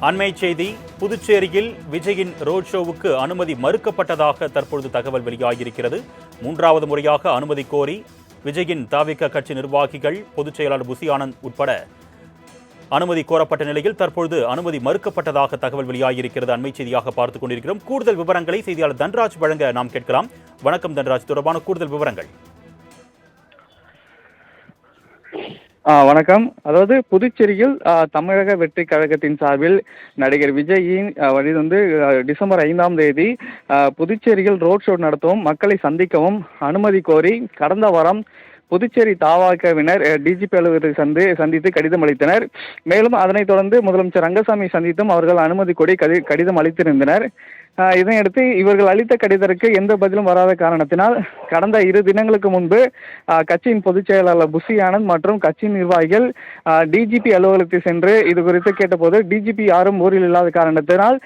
அண்மை செய்தி புதுச்சேரியில் விஜயின் ரோட் ஷோவுக்கு அனுமதி மறுக்கப்பட்டதாக தற்பொழுது தகவல் வெளியாகியிருக்கிறது. மூன்றாவது முறையாக அனுமதி கோரி விஜயின் தாவிக கட்சி நிர்வாகிகள் பொதுச் செயலாளர் புசி ஆனந்த் உட்பட அனுமதி கோரப்பட்ட நிலையில் தற்பொழுது அனுமதி மறுக்கப்பட்டதாக தகவல் வெளியாகியிருக்கிறது. அண்மை செய்தியாக பார்த்துக் கொண்டிருக்கிறோம். கூடுதல் விவரங்களை செய்தியாளர் தன்ராஜ் வழங்க நாம் கேட்கலாம். வணக்கம் தன்ராஜ். தொடர்பான கூடுதல் விவரங்கள். ஆ, வணக்கம். அதாவது புதுச்சேரியில் தமிழக வெற்றி கழகத்தின் சார்பில் நடிகர் விஜயின் இது வந்து டிசம்பர் ஐந்தாம் தேதி புதுச்சேரியில் ரோட் ஷோ நடத்தவும் மக்களை சந்திக்கவும் அனுமதி கோரி கடந்த வாரம் புதுச்சேரி தாவாக்கவினர் டிஜிபி அலுவலகத்தை சந்தி சந்தித்து கடிதம் அளித்தனர். மேலும் அதனைத் தொடர்ந்து முதலமைச்சர் ரங்கசாமி சந்தித்தும் அவர்கள் அனுமதி கோரி கடி கடிதம் அளித்திருந்தனர். இதனையடுத்து இவர்கள் அளித்த கடிதத்திற்கு எந்த பதிலும் வராத காரணத்தினால் கடந்த இரு தினங்களுக்கு முன்பு கட்சியின் பொதுச் செயலாளர் ஆனந்த் மற்றும் கட்சியின் நிர்வாகிகள் டிஜிபி அலுவலகத்தை சென்று இது குறித்து கேட்டபோது டிஜிபி யாரும் ஊரில் இல்லாத காரணத்தினால்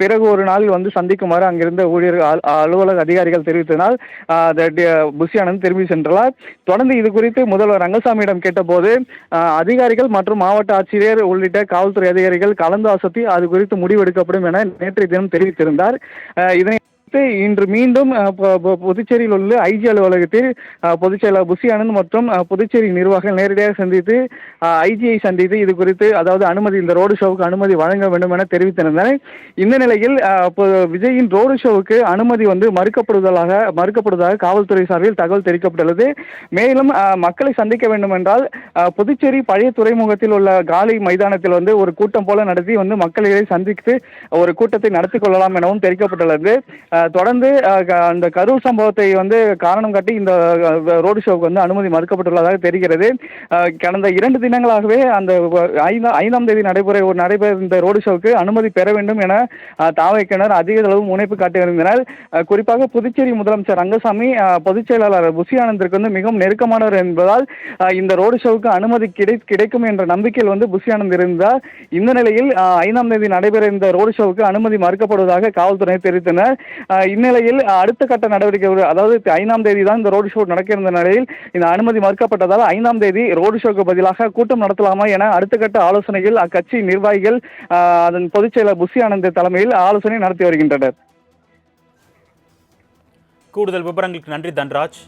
பிறகு ஒரு நாளில் வந்து சந்திக்குமாறு அங்கிருந்த ஊழியர் அலுவலக அதிகாரிகள் தெரிவித்ததனால் புஷி ஆனந்த் திரும்பி சென்றார் தொடர்ந்து இது குறித்து முதல்வர் ரங்கசாமியிடம் கேட்டபோது அதிகாரிகள் மற்றும் மாவட்ட ஆட்சியர் உள்ளிட்ட காவல்துறை அதிகாரிகள் கலந்து ஆசத்தி அது குறித்து முடிவெடுக்கப்படும் என நேற்றைய தினம் தெரிவித்திருந்தார். இதனை இன்று மீண்டும் புதுச்சேரியில் உள்ள ஐஜி அலுவலகத்தில் அஹ், பொதுச் செயலாளர் புசி ஆனந்த் மற்றும் புதுச்சேரி நிர்வாகம் நேரடியாக சந்தித்து ஐஜியை சந்தித்து இது குறித்து அதாவது அனுமதி இந்த ரோடு ஷோவுக்கு அனுமதி வழங்க வேண்டும் என தெரிவித்திருந்தனர். இந்த நிலையில் விஜயின் ரோடு ஷோவுக்கு அனுமதி வந்து மறுக்கப்படுவதாக மறுக்கப்படுவதாக காவல்துறை சார்பில் தகவல் தெரிவிக்கப்பட்டுள்ளது. மேலும் மக்களை சந்திக்க வேண்டும் என்றால் புதுச்சேரி பழைய துறைமுகத்தில் உள்ள காலி மைதானத்தில் வந்து ஒரு கூட்டம் போல நடத்தி வந்து மக்களை சந்தித்து ஒரு கூட்டத்தை நடத்தி கொள்ளலாம் எனவும் தெரிவிக்கப்பட்டுள்ளது. தொடர்ந்து க- அந்த கரூர் சம்பவத்தை வந்து காரணம் காட்டி இந்த ரோடு ஷோவுக்கு வந்து அனுமதி மறுக்கப்பட்டுள்ளதாக தெரிகிறது. கடந்த இரண்டு தினங்களாகவே அந்த ஐந்தா ஐந்தாம் தேதி நடைபெற ஒரு நடைபெற இந்த ரோடு ஷோவுக்கு அனுமதி பெற வேண்டும் என தாவைக்கினர் அதிக அளவு முனைப்பு காட்டியிருந்தனர் அஹ், குறிப்பாக புதுச்சேரி முதலமைச்சர் ரங்கசாமி பொதுச் செயலாளர் புஷி ஆனந்திற்கு வந்து மிகவும் நெருக்கமானவர் என்பதால் இந்த ரோடு ஷோவுக்கு அனுமதி கிடை கிடைக்கும் என்ற நம்பிக்கையில் வந்து புஷி ஆனந்த் இருந்தார். இந்த நிலையில் ஐந்தாம் தேதி நடைபெற இந்த ரோடு ஷோவுக்கு அனுமதி மறுக்கப்படுவதாக காவல்துறை தெரிவித்தனர். இந்நிலையில் அடுத்த கட்ட நடவடிக்கை அதாவது ஐந்தாம் தேதி தான் இந்த ரோடு ஷோ நடக்க இருந்த நிலையில் இந்த அனுமதி மறுக்கப்பட்டதால் ஐந்தாம் தேதி ரோடு ஷோக்கு பதிலாக கூட்டம் நடத்தலாமா என அடுத்த கட்ட ஆலோசனையில் அக்கட்சி நிர்வாகிகள் அதன் பொதுச் செயலர் ஆனந்த் தலைமையில் ஆலோசனை நடத்தி வருகின்றனர். கூடுதல் விவரங்களுக்கு நன்றி தன்ராஜ்.